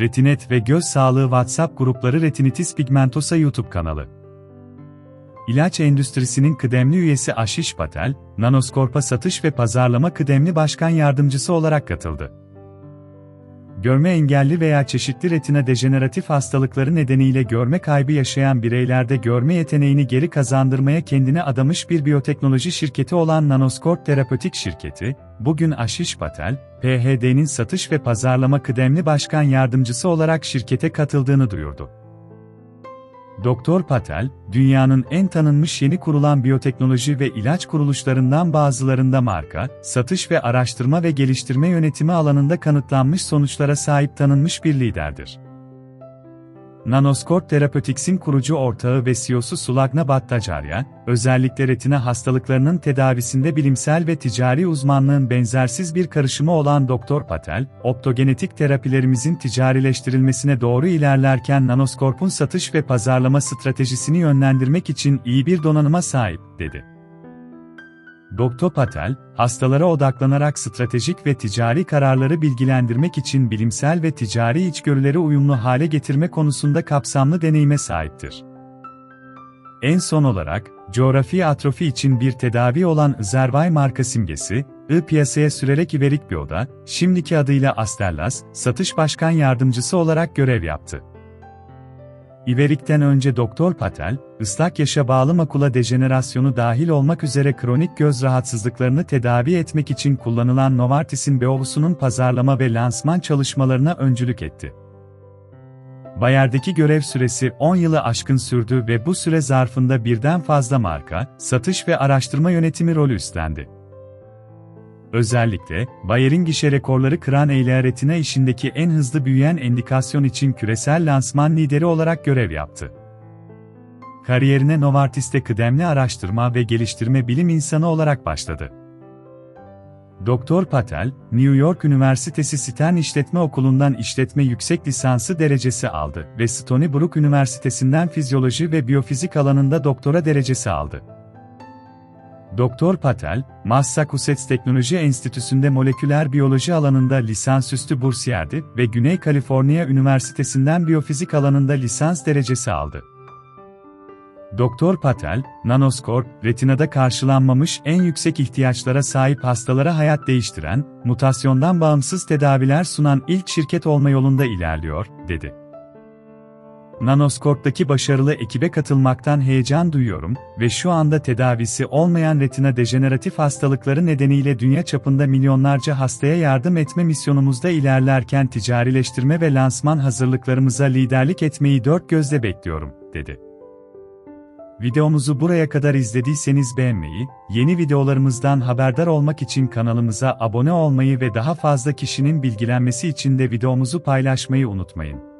Retinet ve Göz Sağlığı WhatsApp grupları Retinitis Pigmentosa YouTube kanalı. İlaç endüstrisinin kıdemli üyesi Ashish Patel, Nanoscorp'a satış ve pazarlama kıdemli başkan yardımcısı olarak katıldı. Görme engelli veya çeşitli retina dejeneratif hastalıkları nedeniyle görme kaybı yaşayan bireylerde görme yeteneğini geri kazandırmaya kendine adamış bir biyoteknoloji şirketi olan Nanoscorp Terapötik şirketi, bugün Ashish Patel, PHD'nin satış ve pazarlama kıdemli başkan yardımcısı olarak şirkete katıldığını duyurdu. Doktor Patel, dünyanın en tanınmış yeni kurulan biyoteknoloji ve ilaç kuruluşlarından bazılarında marka, satış ve araştırma ve geliştirme yönetimi alanında kanıtlanmış sonuçlara sahip tanınmış bir liderdir. Nanoscorp Therapeutics'in kurucu ortağı ve CEO'su Sulagna Bhattacharya, özellikle retina hastalıklarının tedavisinde bilimsel ve ticari uzmanlığın benzersiz bir karışımı olan Dr. Patel, optogenetik terapilerimizin ticarileştirilmesine doğru ilerlerken Nanoscorp'un satış ve pazarlama stratejisini yönlendirmek için iyi bir donanıma sahip, dedi. Dr. Patel, hastalara odaklanarak stratejik ve ticari kararları bilgilendirmek için bilimsel ve ticari içgörüleri uyumlu hale getirme konusunda kapsamlı deneyime sahiptir. En son olarak, coğrafi atrofi için bir tedavi olan Zervay marka simgesi, I piyasaya sürerek İverik Bio'da, şimdiki adıyla Asterlas, satış başkan yardımcısı olarak görev yaptı. İverik'ten önce Doktor Patel, ıslak yaşa bağlı makula dejenerasyonu dahil olmak üzere kronik göz rahatsızlıklarını tedavi etmek için kullanılan Novartis'in Beovusu'nun pazarlama ve lansman çalışmalarına öncülük etti. Bayer'deki görev süresi 10 yılı aşkın sürdü ve bu süre zarfında birden fazla marka, satış ve araştırma yönetimi rolü üstlendi. Özellikle, Bayer'in gişe rekorları kıran eylea retina işindeki en hızlı büyüyen endikasyon için küresel lansman lideri olarak görev yaptı. Kariyerine Novartis'te kıdemli araştırma ve geliştirme bilim insanı olarak başladı. Doktor Patel, New York Üniversitesi Stern İşletme Okulu'ndan işletme yüksek lisansı derecesi aldı ve Stony Brook Üniversitesi'nden fizyoloji ve biyofizik alanında doktora derecesi aldı. Doktor Patel, Massachusetts Teknoloji Enstitüsü'nde moleküler biyoloji alanında lisansüstü bursiyerdi ve Güney Kaliforniya Üniversitesi'nden biyofizik alanında lisans derecesi aldı. Doktor Patel, Nanoscorp, retinada karşılanmamış en yüksek ihtiyaçlara sahip hastalara hayat değiştiren, mutasyondan bağımsız tedaviler sunan ilk şirket olma yolunda ilerliyor, dedi. Nanoscorp'taki başarılı ekibe katılmaktan heyecan duyuyorum ve şu anda tedavisi olmayan retina dejeneratif hastalıkları nedeniyle dünya çapında milyonlarca hastaya yardım etme misyonumuzda ilerlerken ticarileştirme ve lansman hazırlıklarımıza liderlik etmeyi dört gözle bekliyorum, dedi. Videomuzu buraya kadar izlediyseniz beğenmeyi, yeni videolarımızdan haberdar olmak için kanalımıza abone olmayı ve daha fazla kişinin bilgilenmesi için de videomuzu paylaşmayı unutmayın.